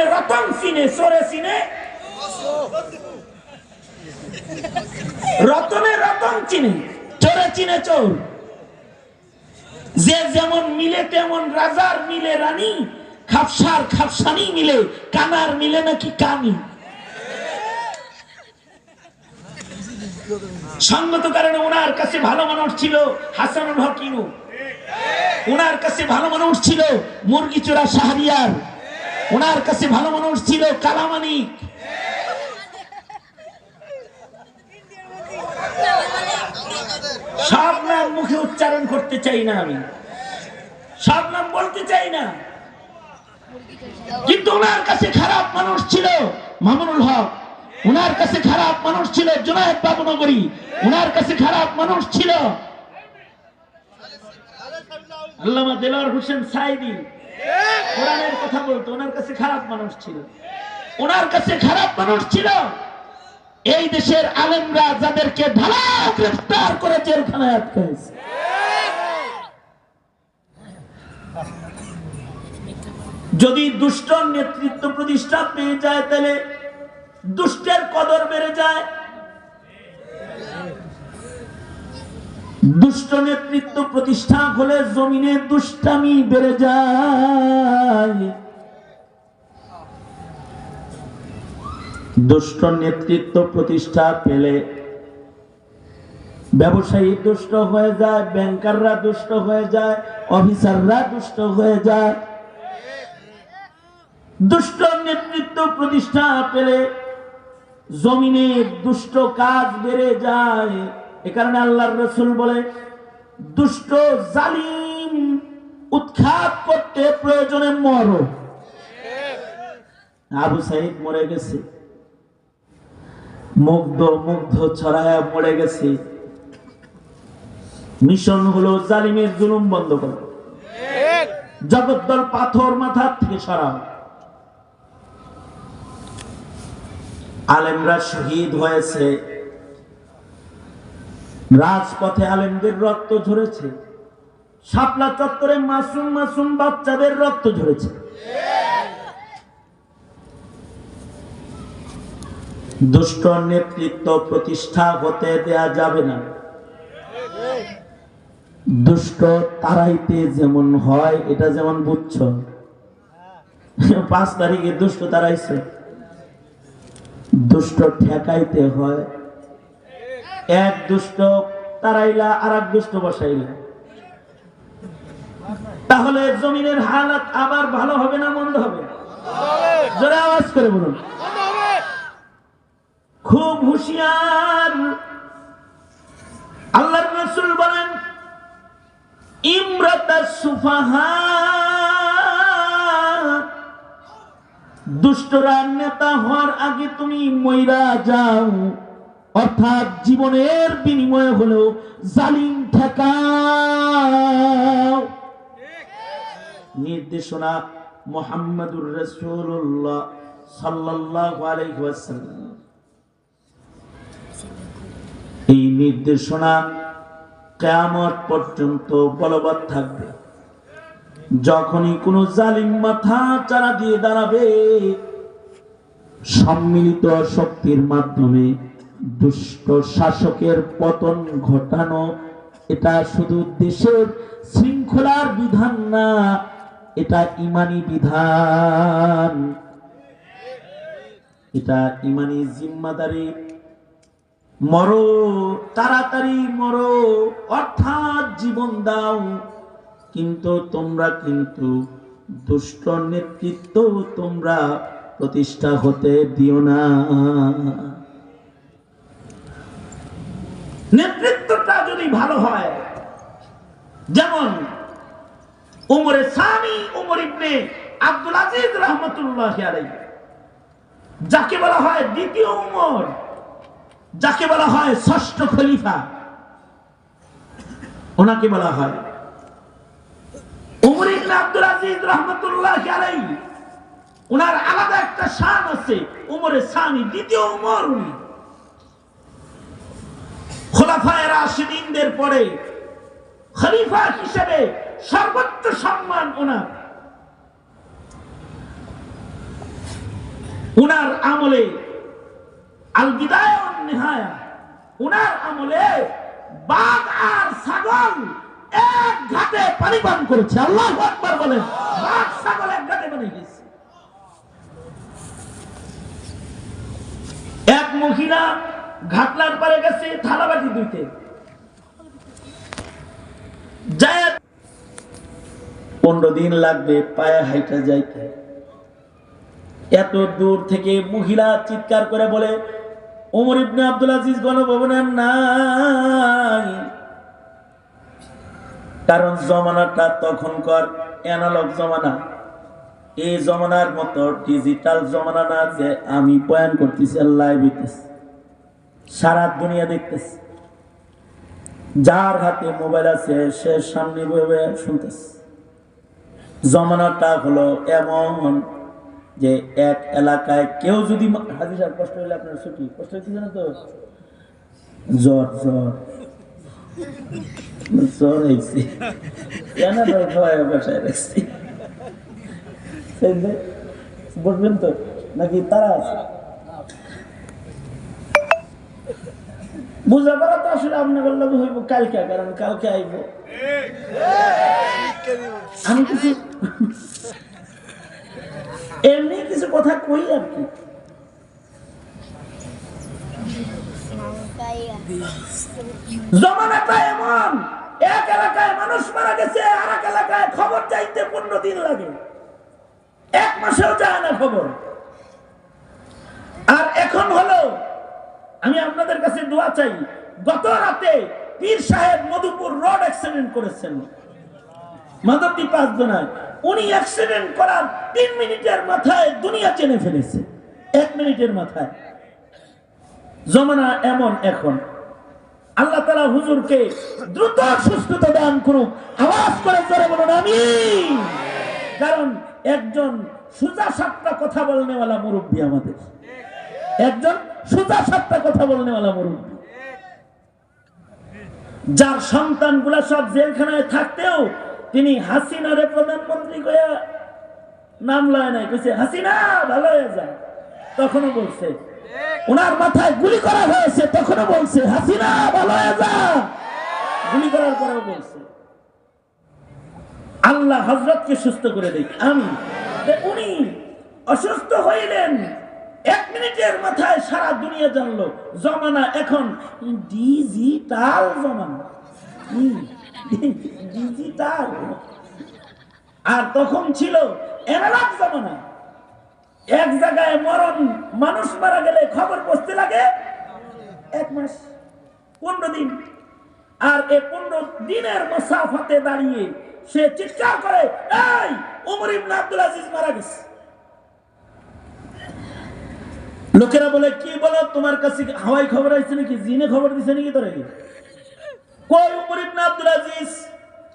রতনে রতন চিনে চোরে চিনে রতনে রতন চিনে চোরে চিনে চোর যে যেমন মিলে তেমন রাজার মিলে রানী, খাপসার খাপসানি মিলে, কানার মিলে নাকি কানি। সঙ্গত কারণে ওনার কাছে ভালো মানুষ ছিল হাসানুল হক ইনু। ওনার কাছে ভালো মানুষ ছিল মুরগি চোরা শাহরিয়ার। ওনার কাছে ভালো মানুষ ছিল কালামানিক সব নাম মুখে উচ্চারণ করতে চাই না আমি। সব নাম বলতে চাই না। কিন্তু ওনার কাছে খারাপ মানুষ ছিল মামুনুল হক। ওনার কাছে খারাপ মানুষ ছিল জুনায়দ বাবুনগরী ওনার কাছে খারাপ মানুষ ছিল আল্লামা দেলার হোসেন সাইদি। কোরআনের কথা বলতো, ওনার কাছে খারাপ মানুষ ছিল। ওনার কাছে খারাপ মানুষ ছিল। এই দেশের আলেমরা যাদেরকে ঢালা গ্রেফতার করে জেলখানায় যদি দুষ্ট নেতৃত্ব প্রতিষ্ঠা পেয়ে যায়, তাহলে দুষ্টের কদর বেড়ে যায়। দুষ্ট নেতৃত্ব প্রতিষ্ঠা হলে জমিনে দুষ্টামি বেড়ে যায়। দুষ্ট নেতৃত্ব প্রতিষ্ঠা পেলে ব্যবসায়ী দুষ্ট হয়ে যায়, ব্যাংকাররা দুষ্ট হয়ে যায়, অফিসাররা দুষ্ট হয়ে যায়। দুষ্ট নেতৃত্ব প্রতিষ্ঠা পেলে জমিনে দুষ্ট কাজ বেড়ে যায়। এ কারণে আল্লাহর রসুল বলে, দুষ্ট, জালিম, উৎখাত করতে প্রয়োজনে মরো। আবু সাইদ মরে গেছে। মুগ্ধ মুগ্ধ ছড়ায়া মরে গেছে। মিশন হলো জালিমের জুলুম বন্ধ করো। জগদ্দল পাথর মাথার থেকে সরাও। আলেমরা শহীদ হয়েছে। রাজপথে আলেমদের রক্ত ঝরেছে। শাপলা চত্বরে মাসুম মাসুম বাচ্চাদের রক্ত ঝরেছে। দুষ্ট নেতৃত্ব প্রতিষ্ঠা হতে দেয়া যাবে না। দুষ্ট তারাইতে যেমন হয়, এটা যেমন বুঝছ। পাঁচ তারিখে দুষ্ট তারাইছে। দুষ্ট ঠেকাইতে হয় এক দুষ্ট তারাইলা আর এক দুষ্ট বসাইলা। তাহলে জমিনের হালাত আবার ভালো হবে না মন্দ হবে? জোরে আওয়াজ করে বলুন। খুব হুঁশিয়ার। আল্লাহর রসুল বলেন, ইমরাতা সুফাহা। দুষ্টরা নেতা হওয়ার আগে তুমি ময়রা যাও। অর্থাৎ জীবনের বিনিময়ে হলেও জালিম ঠেকাও। নির্দেশনা মোহাম্মদুর রসুল্লাহ আলাইহি এই নির্দেশনা কেয়ামত পর্যন্ত বলবৎ থাকবে। যখনই কোনো জালিম মাথা চারা দিয়ে দাঁড়াবে, সম্মিলিত শক্তির মাধ্যমে দুষ্ট শাসকের পতন ঘটানো, এটা শুধু দেশের শৃঙ্খলার বিধান না, এটা ইমানি বিধান। এটা ইমানি জিম্মাদারি। মরো, তাড়াতাড়ি মরো, অর্থাৎ জীবন দাও। কিন্তু তোমরা কিন্তু দুষ্ট নেতৃত্ব তোমরা প্রতিষ্ঠা হতে দিও না। নেতৃত্বটা যদি ভালো হয়, যেমন উমরে সামি উমর ইবনে আব্দুল আজিজ রহমতুল্লাহ যাকে বলা হয় দ্বিতীয় উমর, যাকে বলা হয় ষষ্ঠ খলিফা, ওনাকে বলা হয় উমর ইবনে আব্দুল আজিজ রহমতুল্লাহ ওনার আলাদা একটা শান আছে, উমরে সানি, দ্বিতীয় উমর উনি। খোলাফায় রাশিদিনদের পরে খলিফা হিসেবে সর্বোচ্চ সম্মান ওনার। উনার আমলে আল বিদায় নেহায়া, উনার আমলে বাঘ আর ছাগল এক ঘাটে পান করেছে। আল্লাহ একবার বলেন, বাঘ, ছাগল এক ঘাটে পানি খেয়েছে এক মহিলা ঘাটলার পারে গেছে থালাবাটি দুইতে। পনেরো দিন লাগবে পায়ে হাইটা যাইতে। এত দূর থেকে মহিলা চিৎকার করে বলে, ওমর ইবনে আব্দুল আজিজ গণভবনের নাই। কারণ জমানাটা তখনকার অ্যানালগ জমানা। এই জমানার মতো ডিজিটাল জমানা না যে আমি বয়ান করতেছি লাইভ হইতেছি। সারা দুনিয়া দেখতেছি। যার হাতে মোবাইল আছে, সে সামনে বয়ে শুনতেছে। জমানাটা হলো এমন যে এক এলাকায় কেউ যদি মা- হাজি সাহেব কষ্ট হলে আপনার ছুটি। কষ্ট হচ্ছে না তো? জ্বর জ্বর। জ্বর হয়েছে কেন বাসায় রাখছি? বসবেন তো? নাকি তারা আছে? বুঝা পারা তো আসলে আপনার লগে হইব কালকে, কারণ কালকে আইব। আমি কিছু এমনি কিছু কথা কই আর কি? জমানাটা এমন, এক এলাকায় মানুষ মারা গেছে আর এক এলাকায় খবর চাইতে পনেরো দিন লাগে। এক মাসেও যায় না খবর। আর এখন হলো আমি আপনাদের কাছে দোয়া চাই, গত রাতে পীর সাহেব মধুপুর রোড অ্যাক্সিডেন্ট করেছেন। মাধবদী পাঁচ জনায় উনি অ্যাক্সিডেন্ট করার তিন মিনিটের মাথায় দুনিয়া চেনে ফেলেছে। এক মিনিটের মাথায়। জমানা এমন এখন। আল্লাহ তালা হুজুরকে দ্রুত সুস্থতা দান করুক। আওয়াজ করে জোরে বলুন আমি কারণ একজন সুজা সাতটা কথা বলনেওয়ালা মুরব্বী আমাদের। একজন সুজা সাতটা কথা বলনে বলনেওয়ালা মুরব্বী যার সন্তানগুলা সব জেলখানায় থাকতেও তিনি হাসিনারে প্রধানমন্ত্রী কয়া নাম লয় নাই, কইছে, হাসিনা, ভালো হয়ে যায় তখনও বলছে ওনার মাথায় গুলি করা হয়েছে। তখনও বলছে, হাসিনা, ভালো হয়ে যা। গুলি করার পরেও বলছে, আল্লাহ হজরতকে সুস্থ করে দেখ আমি উনি অসুস্থ হইলেন। এক মিনিটের মাথায় সারা দুনিয়া জানলো, জমানা এখন ডিজিটাল জমানা। ডিজিটাল? আর তখন ছিল এনালাগ জমানা। এক জায়গায় মরণ, মানুষ মারা গেলে খবর পৌঁছতে লাগে এক মাস, পনেরো দিন। আর এই পনেরো দিনের মশাফাতে দাঁড়িয়ে সে চিৎকার করে, এই উমর ইবনে আব্দুল আজিজ মারা গেছে। লোকেরা বলে, কি বলো? তোমার কাছে হাওয়াই খবর আছে নাকি? জিনে খবর দিছে নাকি তোরা? কি কই উমর ইবনে আব্দুল আজিজ,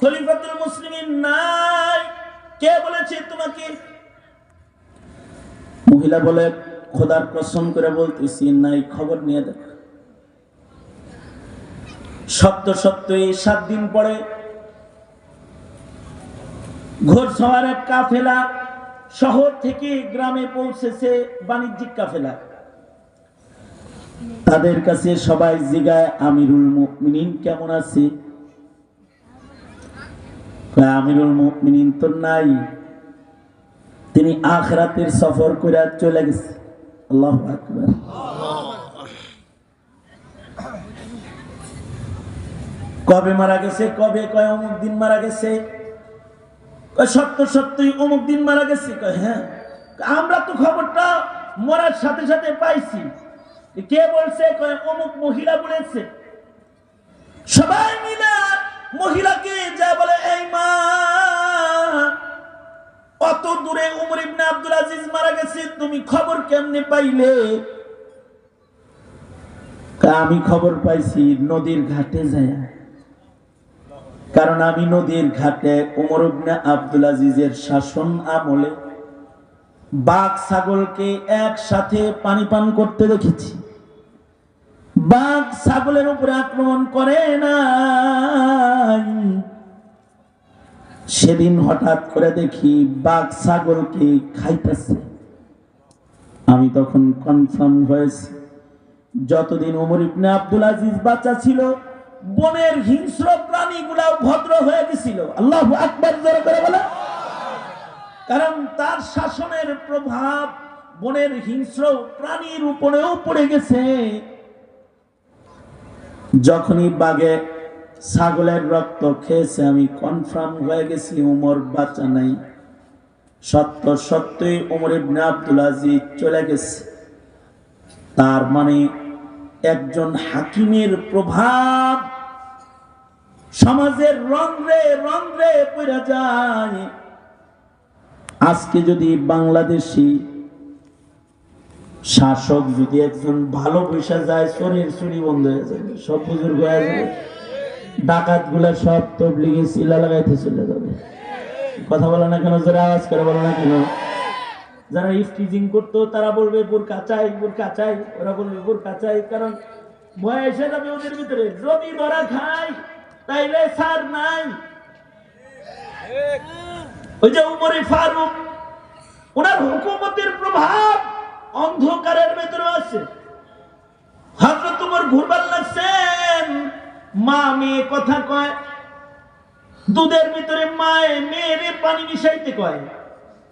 খলিফাতুল মুসলিমিন নাই। কে বলেছে তোমাকে? মহিলা বলে, খোদার কসম করে বলতেছি, নাই, খবর নিয়ে দেখ। সত্য সত্য এই সাত দিন পরে ঘোড়সওয়ার এক কাফেলা শহর থেকে গ্রামে পৌঁছেছে বাণিজ্যিক কাফেলা। তাদের কাছে সবাই জিগায়, আমিরুল মুমিনিন কেমন আছে? আমিরুল মুমিনিন তো নাই। তিনি আখরাতের সফর করে চলে গেছে। আল্লাহ কবে মারা গেছে, কবে, কয় অমুক দিন মারা গেছে? সত্য, সত্যই অমুক দিন মারা গেছে। কয় হ্যাঁ। আমরা তো খবরটা মরার সাথে সাথে পাইছি। কে বলছে? অমুক মহিলা বলেছে। সবাই মিলে মহিলাকে যা বলে, এই মা, অত দূরে উমর ইবনে আব্দুল আজিজ মারা গেছে, তুমি খবর কেমনে পাইলে? আমি খবর পাইছি, নদীর ঘাটে যায়। কারণ আমি নদীর ঘাটে উমর ইবনে আব্দুল আজিজের শাসন আমলে বাঘ ছাগলকে একসাথে পানি পান করতে দেখেছি। বাঘ ছাগলের উপরে আক্রমণ করে না সেদিন হঠাৎ করে দেখি বাঘ ছাগলকে খাইতেছে। আমি তখন কনফার্ম হয়েছি। যতদিন ওমর ইবনে আব্দুল আজিজ বাচ্চা ছিল, বনের হিংস্র প্রাণীগুলাও ভদ্র হয়ে গেছিল। আল্লাহ আকবর, জোরে করে বলে কারণ তার শাসনের প্রভাব বনের হিংস্র প্রাণীর উপরেও পড়ে গেছে। যখনই বাগে ছাগলের রক্ত খেয়েছে, আমি কনফার্ম হয়ে গেছি, উমর বাচ্চা নাই। সত্য, সত্যই উমর ইবনে আব্দুল আজিজ চলে গেছে। তার মানে একজন হাকিমের প্রভাব সমাজের রন্ধ্রে রন্ধ্রে পড়ে যায়। আজকে যদি বাংলাদেশি শাসক যদি একজন ভালো পয়সা যায় শরীর চুরি বন্ধ হয়ে যাবে, সব বুজুর্গ হয়ে যাবে, ডাকাতগুলা সব তবলিগে শিলা লাগাইতে চলে যাবে। কথা বলে না কেন? যারা আওয়াজ করে বলে না কেন? যারা ইফটিজিং করতো, তারা বলবে, বোরকা চাই বোরকা চাই। ওরা বলবে, বোরকা চাই, কারণ ভয় এসে যাবে ওদের ভিতরে। যদি ধরা খাই তাইলে সার নাই। ওই যে উমরে ফারুক, ওনার হুকুমতের প্রভাব অন্ধকারের ভেতরে আছে। হজরত উমর ঘুরবার লাগছেন। মা মেয়ে কথা কয়, দুধের ভিতরে মায়ে মেয়েরে পানি মিশাইতে কয়।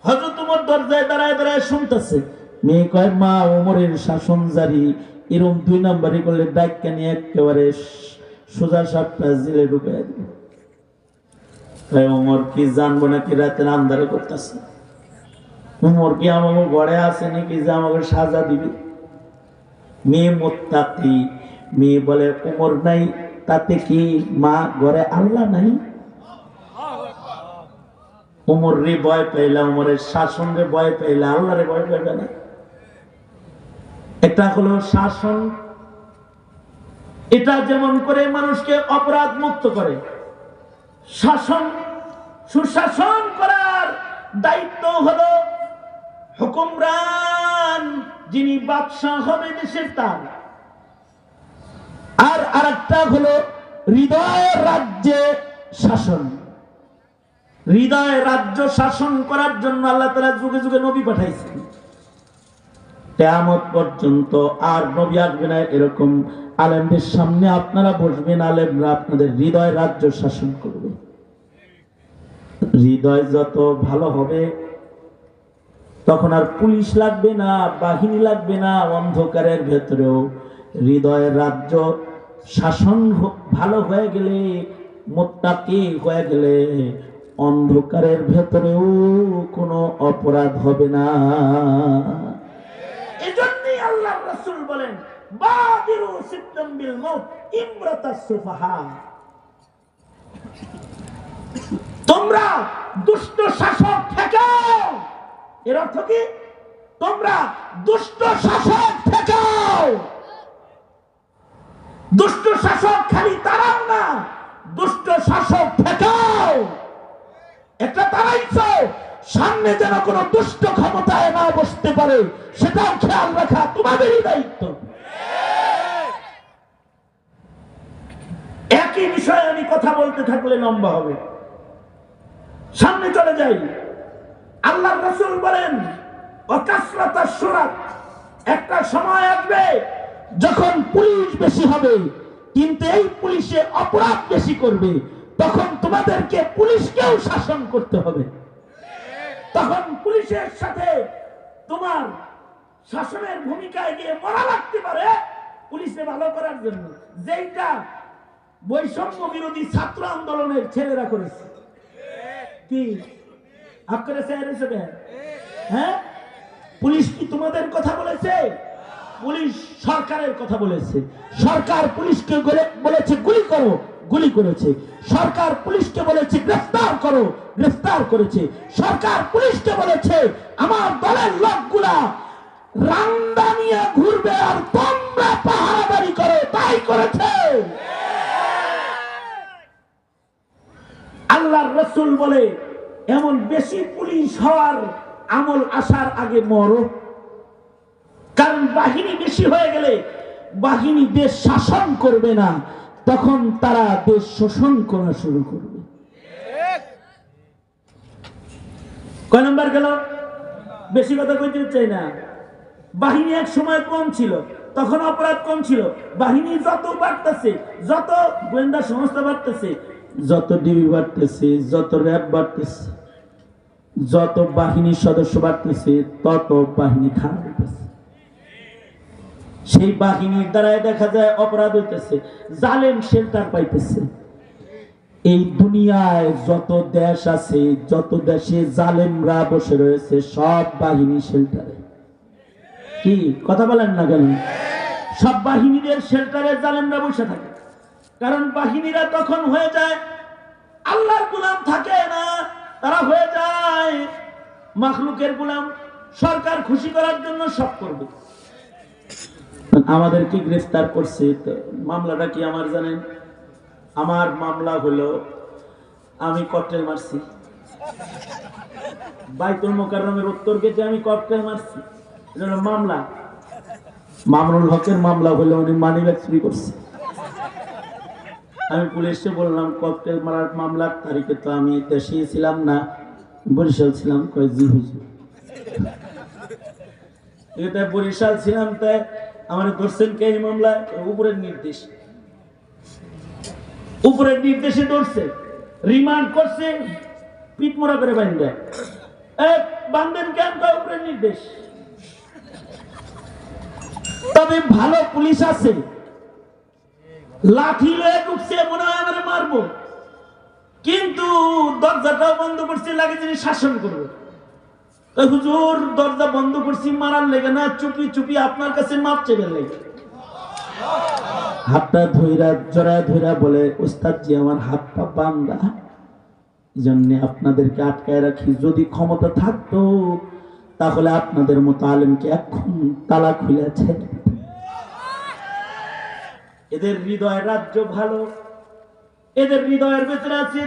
হজরত উমর দরজায় দাঁড়ায় দাঁড়ায় শুনতেছে। মেয়ে কয়, মা ওমরের শাসন জারি। এরকম দুই নম্বরই করলে ডাক্কা নিয়ে একেবারে সোজা সাপটা জেলে ঢুকে দিবে। ওমর কি জানব নাকি রাতের আন্ধারে করতেছে? কি আমাকে আছে নাকি যে আমাকে সাজা মেয়ে মেয়ে বলে নাই, তাতে কি মা আল্লাহ নাই? রে ভয় পাইলা, উমরের শাসন রে ভয় পাইলা আল্লাহ রে ভয় পাইবে না? এটা হলো শাসন। এটা যেমন করে মানুষকে অপরাধ মুক্ত করে শাসন, সুশাসন করার দায়িত্ব হলো হুকুমরান, যিনি বাদশাহ হবে দেশের তার। আর আরেকটা হলো হৃদয় রাজ্যে শাসন। হৃদয় রাজ্য শাসন করার জন্য আল্লাহ তারা যুগে যুগে নবী পাঠাইছেন। কেয়ামত পর্যন্ত আর নবী আসবে না এরকম আলেমদের সামনে আপনারা বসবেন, আলেমরা আপনাদের হৃদয় রাজ্য শাসন করবে। হৃদয় যত ভালো হবে, তখন আর পুলিশ লাগবে না, বাহিনী লাগবে না, অন্ধকারের ভেতরেও হৃদয়ের রাজ্য শাসন ভালো হয়ে গেলে, মোত্তাকি হয়ে গেলে অন্ধকারের ভেতরেও কোনো অপরাধ হবে না। এজন্যই আল্লাহ বলেন, বাদিরু সিদ্দাম বিল মাউত, ইমরাতাস সুফাহা। তোমরা দুষ্ট শাসক ঠেকাও এর অর্থ কি? তোমরা দুষ্ট শাসক ঠেকাও দুষ্ট শাসক খালি তারাও না, দুষ্ট শাসক একটা তারাইছ সামনে যেন কোনো দুষ্ট ক্ষমতায় না বসতে পারে, সেটাও খেয়াল রাখা তোমাদেরই দায়িত্ব। একই বিষয়ে আমি কথা বলতে থাকলে লম্বা হবে। সামনে চলে যাই। আল্লাহ রসুল বলেন অকাশরতা সুরাত। একটা সময় আসবে যখন পুলিশ বেশি হবে, কিন্তু এই পুলিশে অপরাধ বেশি করবে। তখন তোমাদেরকে পুলিশকেও শাসন করতে হবে। তখন পুলিশের সাথে তোমার শাসনের ভূমিকায় গিয়ে মরা লাগতে পারে পুলিশে ভালো করার জন্য। যেইটা বৈষম্য বিরোধী ছাত্র আন্দোলনের ছেলেরা করেছে। কি? আপনারা স্যার হিসেবে হ্যাঁ? পুলিশ কি তোমাদের কথা বলেছে? পুলিশ সরকারের কথা বলেছে। সরকার পুলিশকে বলেছে, গুলি করো, গুলি করেছে। সরকার পুলিশকে বলেছে, গ্রেফতার করো, গ্রেফতার করেছে। সরকার পুলিশকে বলেছে, আমার দলের লোকগুলা রান্দা নিয়ে ঘুরবে আর তোমরা পাহারাদারি করো, তাই করেছে। আল্লাহর রসুল বলে, এমন বেশি পুলিশ হওয়ার আমল আসার আগে মরো। কারণ বাহিনী বেশি হয়ে গেলে বাহিনী দেশ শাসন করবে না, তখন তারা দেশ শোষণ করা শুরু করবে। কয় নম্বর গেল? বেশি কথা কইতে চাই না। বাহিনী এক সময় কম ছিল, তখন অপরাধ কম ছিল। বাহিনী যত বাড়তেছে, যত গোয়েন্দা সংস্থা বাড়তেছে যত ডিবি বাড়তেছে, যত র্যাব বাড়তেছে, যত বাহিনীর সদস্য বাড়তেছে, তত বাহিনী খারাপ হইতেছে। সেই বাহিনীর দ্বারাই দেখা যায় অপরাধ হইতেছে, জালেম শেল্টার পাইতেছে। এই দুনিয়ায় যত দেশ আছে, যত দেশে জালেমরা বসে রয়েছে, সব বাহিনী শেল্টারে। কি? কথা বলেন না কেন? সব বাহিনীদের শেল্টারে জালেমরা বসে থাকে। কারণ বাহিনীরা তখন হয়ে যায়, আল্লাহর গুলাম থাকে না, তারা হয়ে যায়। মাখলুকের গুলাম সরকার খুশি করার জন্য সব করবে। আমাদেরকে গ্রেফতার করছে? মামলাটা কি আমার জানেন? আমার মামলা হলো, আমি ককটেল মারছি। বাইতুল মোকাররমের উত্তর গেটে আমি ককটেল মারছি। মামলা। মামুনুল হকের মামলা হলো উনি মানি ব্যাগ চুরি করছে। আমি পুলিশে বললাম, ককটেল মারার মামলার তারিখে তো আমি দেশেই ছিলাম না, বরিশাল ছিলাম। কয়, জি এটা বরিশাল ছিলাম তাই আমার ধরছেন কে এই মামলা উপরের নির্দেশ। উপরের নির্দেশে ধরছে, রিমান্ড করছে পিটমোড়া করে বান্ধে বান্ধেন কেন উপরের নির্দেশ? তবে ভালো পুলিশ আছে। লাঠি লয়ে ঢুকছে, মনে হয় আমার মারবো। কিন্তু দরজাটাও বন্ধ করছে, লাগে যিনি শাসন করবে। হুজুর, দরজা বন্ধ করছি, মারার লেগে না, চুপি চুপি আপনার কাছে মাপ চেবে লেগে হাতটা ধইরা, জড়ায় ধইরা বলে উস্তাদ জি, আমার হাত পা বান্দা। জন্য আপনাদেরকে আটকায় রাখি। যদি ক্ষমতা থাকতো, তাহলে আপনাদের মতো আলেমকে এখন তালা খুলেছে এদের হৃদয় রাজ্য ভালো। এদের হৃদয়ের ভেতরে আছে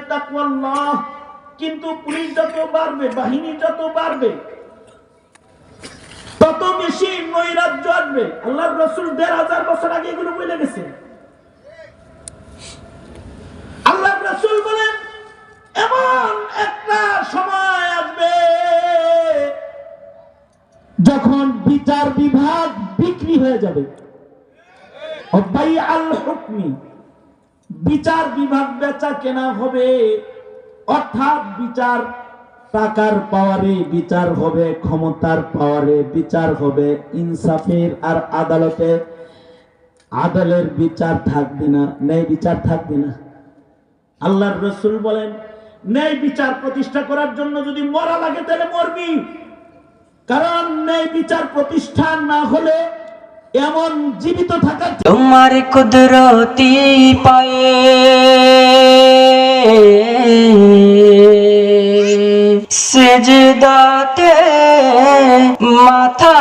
কিন্তু পুলিশ যত বাড়বে, বাহিনী যত বাড়বে, তত বেশি নৈরাজ্য আসবে। আল্লাহর রসুল দেড় হাজার বছর আগে এগুলো বলে গেছে। আল্লাহ রসুল বলেন, এমন একটা সময় আসবে যখন বিচার বিভাগ বিক্রি হয়ে যাবে। বিচার বিভাগ বেচা কেনা হবে, অর্থাৎ বিচার টাকার পাওয়ারে বিচার হবে, ক্ষমতার পাওয়ারে বিচার হবে, ইনসাফের আর আদালতে আদালের বিচার থাকবে না, ন্যায় বিচার থাকবে না। আল্লাহর রসুল বলেন, ন্যায় বিচার প্রতিষ্ঠা করার জন্য যদি মরা লাগে তাহলে মরবি। কারণ ন্যায় বিচার প্রতিষ্ঠান না হলে এমন জীবিত থাকার তোমার কুদরতি পায়ে সেজদাতে মাথা